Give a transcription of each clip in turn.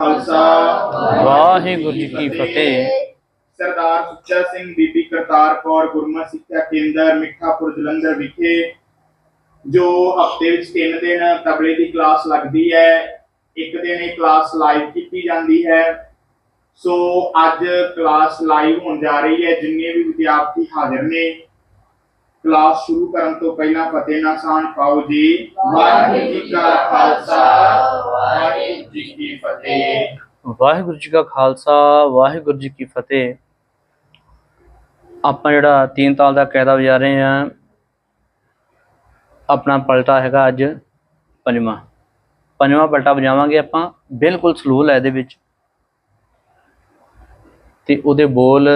ਖਾਲਸਾ ਵਾਹਿਗੁਰੂ ਜੀ ਕੀ ਫਤਿਹ। ਸਰਦਾਰ ਸੁੱਚਾ ਸਿੰਘ ਬੀਬੀ ਕਰਤਾਰ ਕੌਰ ਗੁਰਮਤਿ ਸਿੱਖਿਆ ਕੇਂਦਰ ਮਿੱਠਾਪੁਰ ਜਲੰਧਰ ਵਿਖੇ ਜੋ ਹਫ਼ਤੇ ਵਿੱਚ 3 ਦਿਨ ਤਬਲੇ ਦੀ ਕਲਾਸ ਲੱਗਦੀ ਹੈ ਇੱਕ ਦਿਨ ਇਹ ਕਲਾਸ ਲਾਈਵ ਕੀਤੀ ਜਾਂਦੀ ਹੈ। ਸੋ ਅੱਜ ਕਲਾਸ ਲਾਈਵ ਹੋਣ ਜਾ ਰਹੀ ਹੈ ਜਿੰਨੇ ਵੀ ਵਿਦਿਆਰਥੀ ਹਾਜ਼ਰ ਨੇ ਕਲਾਸ ਸ਼ੁਰੂ ਕਰਨ ਤੋਂ ਪਹਿਲਾਂ ਫਤਿਹ ਨਾਲ ਪਾਓ ਜੀ। ਵਾਹਿਗੁਰੂ ਜੀ ਕਾ ਖਾਲਸਾ, ਵਾਹਿਗੁਰੂ ਜੀ ਕੀ ਫਤਿਹ। ਵਾਹਿਗੁਰੂ ਜੀ ਕਾ ਖਾਲਸਾ, ਵਾਹਿਗੁਰੂ ਜੀ ਕੀ ਫਤਿਹ। ਆਪਾਂ ਜਿਹੜਾ ਤੀਨ ਤਾਲ ਦਾ ਕਾਇਦਾ ਵਜਾ ਰਹੇ ਆ ਆਪਣਾ ਪਲਟਾ ਹੈਗਾ ਅੱਜ ਪੰਜਵਾਂ। ਪੰਜਵਾਂ ਪਲਟਾ ਵਜਾਵਾਂਗੇ ਆਪਾਂ ਬਿਲਕੁਲ ਸਲੂਲ ਹੈ ਇਹਦੇ ਵਿੱਚ। ਤੇ ਉਹਦੇ ਬੋਲ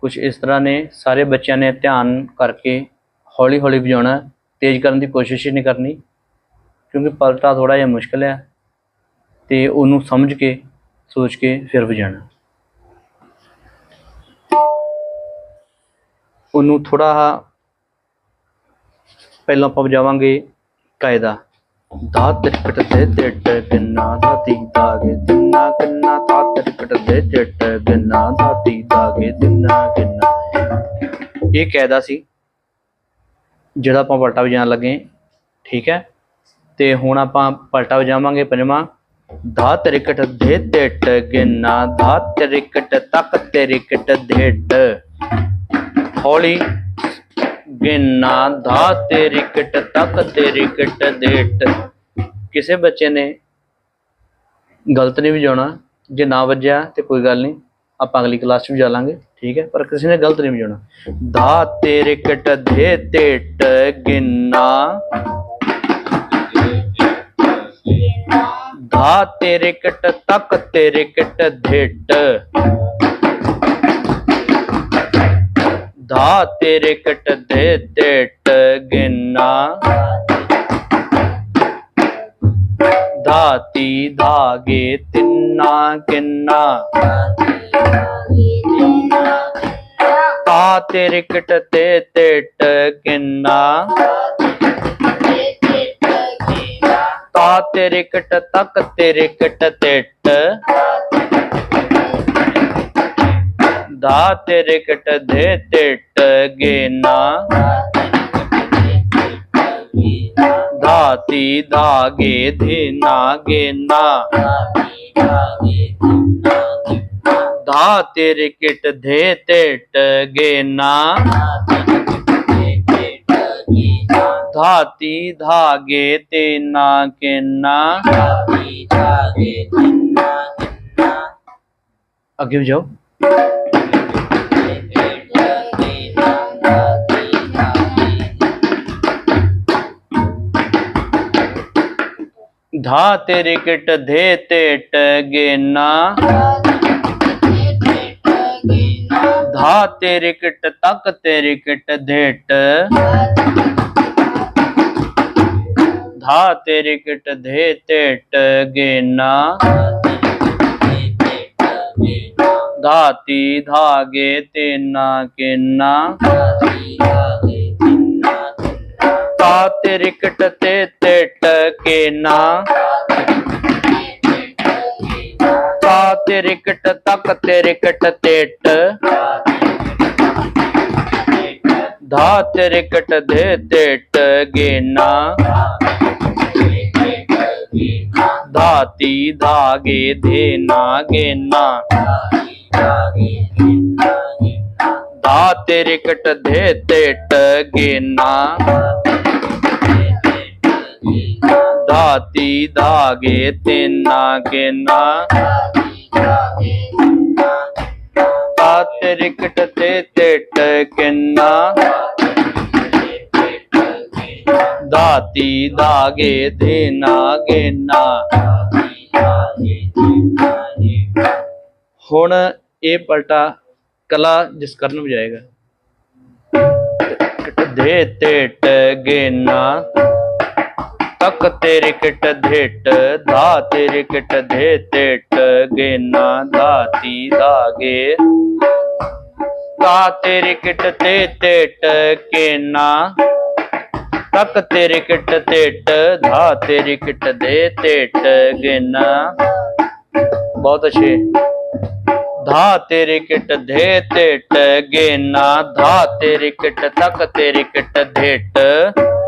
ਕੁਝ ਇਸ ਤਰ੍ਹਾਂ ਨੇ, ਸਾਰੇ ਬੱਚਿਆਂ ਨੇ ਧਿਆਨ ਕਰਕੇ ਹੌਲੀ ਹੌਲੀ ਵਜਾਉਣਾ, ਤੇਜ਼ ਕਰਨ ਦੀ ਕੋਸ਼ਿਸ਼ ਹੀ ਨਹੀਂ ਕਰਨੀ, ਕਿਉਂਕਿ ਪਲਟਾ ਥੋੜਾ ਜਿਹਾ ਮੁਸ਼ਕਲ ਹੈ ਤੇ ਉਹਨੂੰ ਸਮਝ ਕੇ, ਸੋਚ ਕੇ ਫਿਰ ਵਜਾਣਾ ਉਹਨੂੰ ਥੋੜਾ ਪਹਿਲਾਂ ਆਪਾਂ ਵਜਾਵਾਂਗੇ ਕਾਇਦਾ। ਦਾ ਤਿਰਕਟ ਦੇ ਟਿੱਟ ਕਿੰਨਾ ਦਾ ਤੀ ਦਾਗੇ ਦਿਨਾ ਕਿੰਨਾ ਦਾ ਤਿਰਕਟ ਦੇ ਟਿੱਟ ਕਿੰਨਾ ਦਾ ਤੀ ਦਾਗੇ ਦਿਨਾ ਕਿੰਨਾ। ਇਹ ਕਾਇਦਾ ਸੀ। ਜਿਹੜਾ ਆਪਾਂ ਪਲਟਾ ਵਜਾਉਣ ਲੱਗੇ ਠੀਕ ਹੈ? ਤੇ ਹੁਣ ਆਪਾਂ ਪਲਟਾ ਵਜਾਵਾਂਗੇ ਪੰਜਵਾਂ। ਧਾ ਤ੍ਰਿਕਟ ਦੇ ਟਿੱਟ ਗਿਨਾ ਧਾ ਤ੍ਰਿਕਟ ਤੱਕ ਤ੍ਰਿਕਟ ਢਿੱਟ ਹੌਲੀ ਗਿਨਾ ਧਾ ਤ੍ਰਿਕਟ ਤੱਕ ਤ੍ਰਿਕਟ ਦੇਟ। ਕਿਸੇ ਬੱਚੇ ਨੇ ਗਲਤ ਨਹੀਂ ਵਜਾਉਣਾ ਜੇ ਨਾ ਵੱਜਿਆ ਤੇ ਕੋਈ ਗੱਲ ਨਹੀਂ। ਆਪਾਂ ਅਗਲੀ ਕਲਾਸ 'ਚ ਵਜਾ ਲਾਂਗੇ ਠੀਕ ਹੈ ਪਰ ਕਿਸੇ ਨੇ ਗਲਤ ਨਹੀਂ ਵਜਾਉਣਾ ਧਾ ਤ੍ਰਿਕਟ ਦੇ ਟਿੱਟ ਗਿਨਾ ਧਾ ਤੇਰੇ ਕਟ ਤੱਕ ਤੇਰੇ ਕਟ ਢਿੱਟ ਧਾ ਤੇਰੇ ਕਟ ਦੇ ਢਿੱਟ ਗਿਨਾ ਧਾਤੀ ਧਾਗੇ ਤਿੰਨਾ ਕਿੰਨਾ ਤਾ ਤੇਰੇ ਕਟ ਤੇ ਢਿੱਟ ਕਿੰਨਾ ਤਾ तिरकट ते तेट किन्ना ता तिरकट तक तिरकट तेट धा तिरकट दे तेट गेना धाती धागे धिना गेना हाँ, धातिर किट धेते टगेना धाती धागे ते ना के ना। आगे जाओ। धा तेरे किट धे ते टगेना ਟੇਟ ਗੇਨਾ ਧਾ ਤੇਰੇ ਕਿਟ ਤੱਕ ਤੇਰੇ ਕਿਟ ਢੇਟ ਧਾ ਤੇਰੇ ਕਿਟ ਦੇ ਟੇਟ ਗੇਨਾ ਧਾਤੀ ਧਾਗੇ ਤੇ ਨਾ ਕਿਨਾ ਤਾ ਤੇਰੇ ਕਿਟ ਤੇ ਟੇਟ ਕੇਨਾ ਤਾ ਤੇਰੇ ਕਿਟ ਤੱਕ ਤੇਰੇ ਕਿਟ ਟੇਟ ਧਾ ਤੇਰੇ ਕਿਟ ਦੇ ਟੇਟ ਗੇਨਾ ਧਾਤੀ ਧਾਗੇ ਦੇ ਨਾ ਗੇਨਾ ਧਾ ਤੇਰੇ ਕਿਟ ਦੇ ਟੇਟ ਗੇਨਾ ਧਾਤੀ ਧਾਗੇ ਤੇ ਨਾ ਗੇਨਾ ਤੇ ਟੇਟ ਕਿੰਨਾ? ਧਾਤੀ ਧਾਗੇ ਦੇ ਨਾ ਹੁਣ ਇਹ ਪਲਟਾ ਕਲਾ ਜਿਸ ਕਰਨ ਵਜਾਏਗਾ ਦੇ ਟੇਟ ਗੇਨਾ। तक तेरे किट धेट धा तेरे किट धे तेट गेना दाती दागे। ता तेरे किट ते तेट केना तक तेरे किट तेट धा तेरे किट दे तेट गेना। बहुत अच्छे। धा तेरे किट धे तेट गेना धा तेरे किट तक तेरे किट धेट।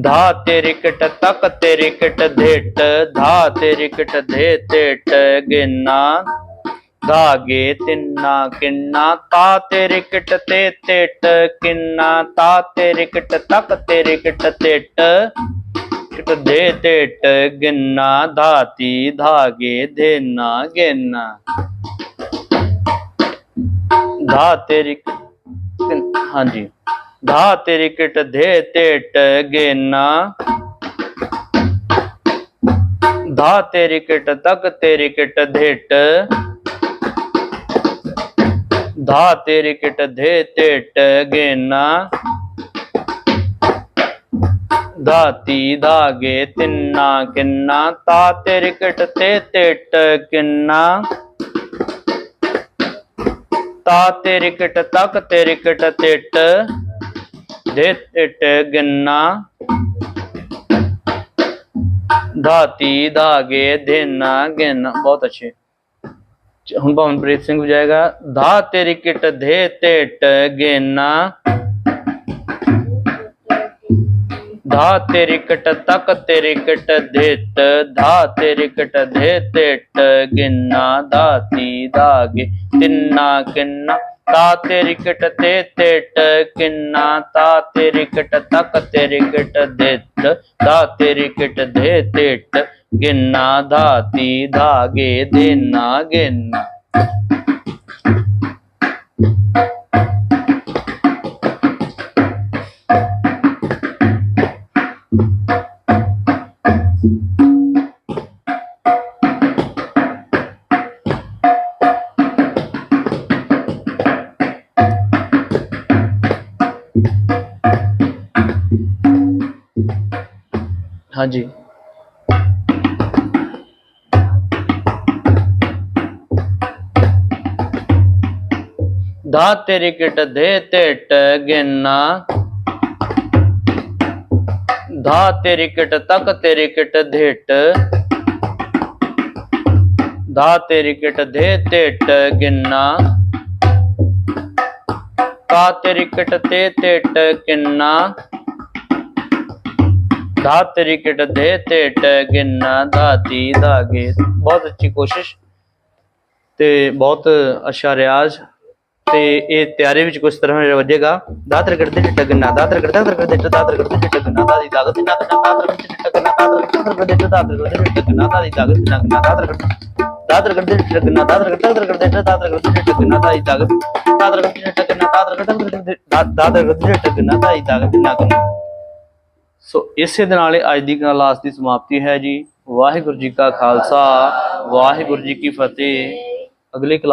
धा तिरिकट तक तिरिकट धेट, धा तिरिकट धे तेट गिना धागे तिन्ना किन्ना, ता तिरिकट ते तेट किन्ना, ता तिरिकट तक तिरिकट तेट किट धे तेट गिन्ना, धाती धागे धेना गिन्ना। धा तिरिक हाँ जी। धा तिरिकिट धे तेट गेना धा तेरी किट तक तेरी किट धेट। धा तेरी किट धे तेट गेना धाती धागे तिन्ना किन्ना। ता तेरी किट ते तेट किन्ना। ता तेरी किट तक तेरी किट तेट धिट गन्ना धाती धागे देना गेना बहुत अच्छे। हम भवनप्रीत सिंह जाएगा। धा तेरी किट धे तेट गेना धा तेरी किट तक तेरी किट धेत धा तेरी किट धे तेट गिन्ना धाती धागे तिन्ना किन्ना ਤੇਰੀ ਕਿਟ ਦੇ ਟਿੱਟ ਗਿੰਨਾ ਧਾਤੀ ਧਾਗੇ ਤਿੰਨਾ ਕਿੰਨਾ ਤਾ ਤੇਰੀ ਕਿਟ ਤੇ ਟਿੱਟ ਕਿੰਨਾ ਤਾ ਤੇਰੀ ਕਿਟ ਤੱਕ ਤੇਰੀ ਕਿਟ ਧਿੱਟ ਧਾ ਤੇਰੀ ਕਿਟ ਦੇ ਟਿੱਟ ਗਿੰਨਾ ਧਾਤੀ ਧਾਗੇ ਦੇਨਾ ਗਿੰਨਾ ਹਾਂਜੀ जी। धा तेरी किट धे तेट गेना धा तेरी किट तक तेरी किट धेट धा तेरी किट धे तेट गिन्ना का तेरी किट ते ते तेट किन्ना ਤੇਰੀ ਕਿਟ ਦੇ ਟਿੱਟ ਗਿੰਨਾ ਧਾਤੀ ਧਾਗੇ ਬਹੁਤ ਅੱਛੀ ਕੋਸ਼ਿਸ਼ ਤੇ ਬਹੁਤ ਅੱਛਾ ਰਿਆਜ਼ ਤੇ ਇਹ ਤਿਆਰੀ ਵਿੱਚ ਕੁਝ ਤਰ੍ਹਾਂ ਵੱਜੇਗਾ ਦਾਤਰ ਕਰਦੇ ਟਿੱਟ ਗੰਨਾ ਦਾਤਰ ਕਰਦੇ ਦਾਤਰ ਕਰਦੇ ਦਾਤਰ ਕਰਦੇ ਟਿੱਟ ਗੰਨਾ ਦਾਦੀ ਦਾਗਤ ਨਾ ਨਾ ਦਾਤਰ ਕਰਦੇ ਟਿੱਟ ਗੰਨਾ ਦਾਤਰ ਕਰਦੇ ਦਾਤਰ ਕਰਦੇ ਟਿੱਟ ਗੰਨਾ ਦਾਦੀ ਦਾਗਤ ਨਾ ਨਾ ਦਾਤਰ ਕਰਦੇ ਦਾਤਰ ਕਰਦੇ ਟਿੱਟ ਗੰਨਾ ਦਾਤਰ ਕਰਦੇ ਦਾਤਰ ਕਰਦੇ ਦਾਤਰ ਕਰਦੇ ਟਿੱਟ ਗੰਨਾ ਦਾਦੀ ਦਾਗਤ ਦਾਤਰ ਕਰਦੇ ਟਿੱਟ ਗੰਨਾ ਦਾਤਰ ਕਰਦੇ ਦਾਤਰ ਕਰਦੇ ਟਿੱਟ ਗੰਨਾ ਦਾਦੀ ਦਾਗਤ ਨਾ ਗੰਨਾ ਸੋ ਇਸੇ ਦੇ ਨਾਲ ਇਹ ਅੱਜ ਦੀ ਕਲਾਸ ਦੀ ਸਮਾਪਤੀ ਹੈ ਜੀ। ਵਾਹਿਗੁਰੂ ਜੀ ਕਾ ਖਾਲਸਾ, ਵਾਹਿਗੁਰੂ ਜੀ ਕੀ ਫਤਿਹ। ਅਗਲੀ ਕਲਾਸ